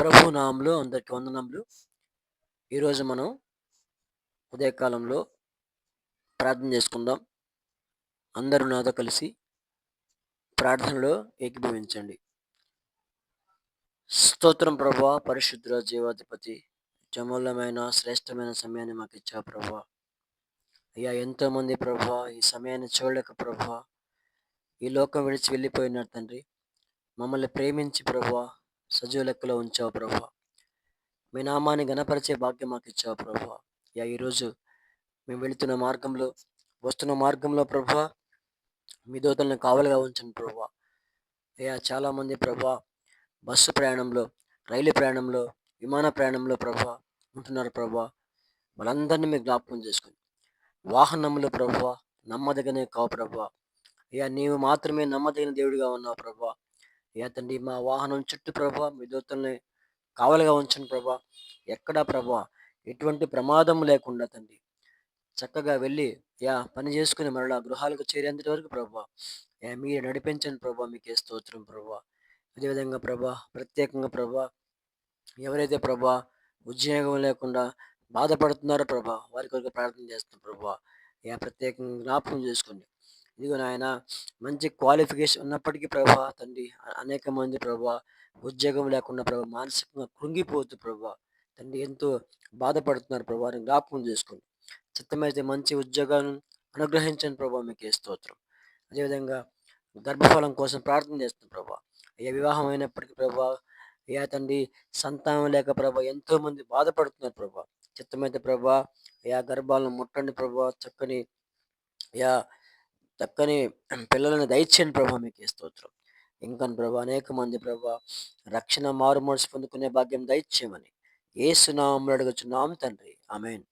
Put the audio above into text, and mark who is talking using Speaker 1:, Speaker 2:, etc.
Speaker 1: ప్రభు నామంలో అందరికి వందనములు. ఈరోజు మనం ఉదయకాలంలో ప్రార్థన చేసుకుందాం. అందరూ నాతో కలిసి ప్రార్థనలో ఏకీభవించండి. స్తోత్రం ప్రభా పరిశుద్ధ జీవాధిపతి జమూలమైన శ్రేష్టమైన సమయాన్ని మాకు ఇచ్చా ప్రభా. అయ్యా ఎంతోమంది ప్రభా ఈ సమయాన్ని చూడలేక ప్రభా ఈ లోకం విడిచి వెళ్ళిపోయినారు తండ్రి. మమ్మల్ని ప్రేమించి ప్రభా సజీవ లెక్కలో ఉంచావు ప్రభా. మీ నామాన్ని గణపరిచే భాగ్యం మాకు ఇచ్చావు ప్రభా. యా ఈరోజు మేము వెళుతున్న మార్గంలో వస్తున్న మార్గంలో ప్రభా మీ దోతలను కావలుగా ఉంచండి ప్రభా. అయ్యా చాలామంది ప్రభా బస్సు ప్రయాణంలో రైలు ప్రయాణంలో విమాన ప్రయాణంలో ప్రభా ఉంటున్నారు ప్రభా. వాళ్ళందరినీ మీరు జ్ఞాపకం చేసుకుని వాహనంలో ప్రభా నమ్మదగనే కావు ప్రభా. అయ్యా నీవు మాత్రమే నమ్మదగిన దేవుడిగా ఉన్నావు ప్రభా. ఏ తండ్రి మా వాహనం చుట్టూ ప్రభా మీ దూతల్ని కావలిగా ఉంచండి ప్రభా. ఎక్కడా ప్రభా ఎటువంటి ప్రమాదం లేకుండా తండ్రి. చక్కగా వెళ్ళి యా పని చేసుకుని మరలా గృహాలకు చేరేంత వరకు ప్రభా యా మీరు నడిపించండి ప్రభా మీకే స్తోత్రం ప్రభా. అదేవిధంగా ప్రభా ప్రత్యేకంగా ప్రభా ఎవరైతే ప్రభా ఉద్యోగం లేకుండా బాధపడుతున్నారో ప్రభా వారి కొరకు ప్రార్థన చేస్తున్నాం ప్రభా. యా ప్రత్యేకంగా జ్ఞాపకం చేసుకోండి. ఇదిగో నాయన మంచి క్వాలిఫికేషన్ ఉన్నప్పటికీ ప్రభా తండ్రి అనేక మంది ప్రభా ఉద్యోగం లేకుండా ప్రభా మానసికంగా కృంగిపోతూ ప్రభా తండ్రి ఎంతో బాధపడుతున్నారు ప్రభా అని జ్ఞాపకం చేసుకోండి. చిత్తమైతే మంచి ఉద్యోగాలను అనుగ్రహించండి ప్రభా మీకు ఏ స్తోత్రం. అదేవిధంగా గర్భఫలం కోసం ప్రార్థన చేస్తుంది ప్రభా. ఏ వివాహం అయినప్పటికీ ప్రభా అయ్యా తండ్రి సంతానం లేక ప్రభా ఎంతో మంది బాధపడుతున్నారు ప్రభా. చిత్తమైతే ప్రభా అయ్యా గర్భాలను ముట్టండి ప్రభా చక్కని యా చక్కని పిల్లలను దయచేయండి ప్రభా మీకు స్తోత్రం. ఇంకా ప్రభా అనేక మంది ప్రభా రక్షణ మారు మనసు పొందుకునే భాగ్యం దయచేయమని ఏసునామలు అడుగుచున్నాం తండ్రి. ఆమెన్.